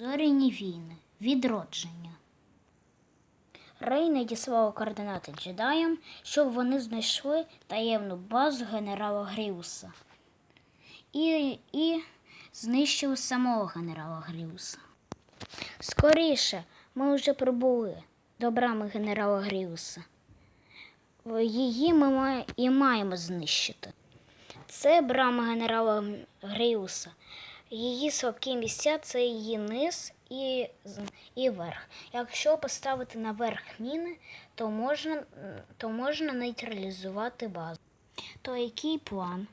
Зоряні війни. Відродження. Рей надіслав координати джедаям, щоб вони знайшли таємну базу генерала Гріуса. І, і знищили самого генерала Гріуса. Скоріше, ми вже прибули до брами генерала Гріуса. Її ми і маємо знищити. Це брама генерала Гріуса. Її слабкі місця це її низ і, і верх. Якщо поставити на верх міни, то можна, то можна нейтралізувати базу. То який план?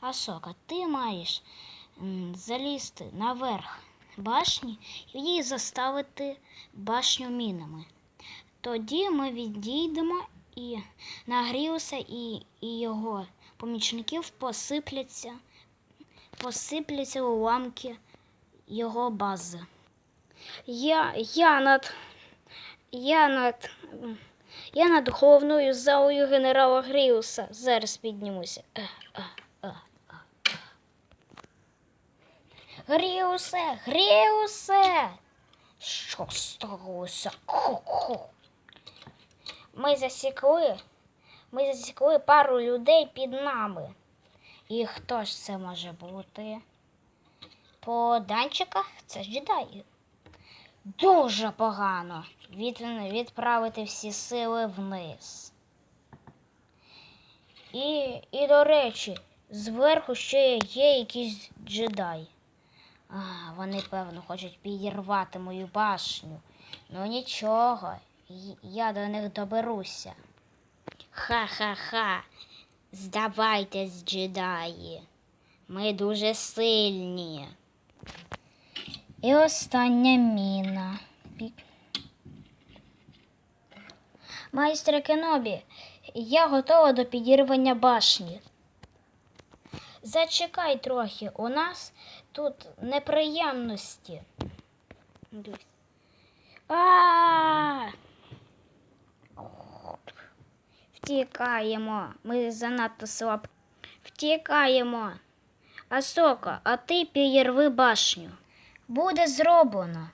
Асока, ти маєш залізти наверх башні і заставити башню мінами. Тоді ми відійдемо і на і, і його помічників посипляться, посипляться уламки його бази. Я, я над. Я над. Я над головною залою генерала Гріуса. Зараз піднімуся. Е, е, е. Гріусе, Гріусе! Що сталося? Ми засікли. Ми засікли пару людей під нами. І хто ж це може бути? По данчиках це джедаї. Дуже погано від, відправити всі сили вниз. І, і до речі, зверху ще є якийсь джедай. А, вони, певно, хочуть підірвати мою башню. Ну нічого, я до них доберуся. Ха-ха-ха. Здавайтесь, джедаї. Ми дуже сильні. І остання міна. Майстре Кенобі, я готова до підірвання башні. Зачекай трохи, у нас тут неприємності. Дивись. А! Втікаємо. Ми занадто слаб. Втікаємо. Асока, а ти підірви башню. Буде зроблено.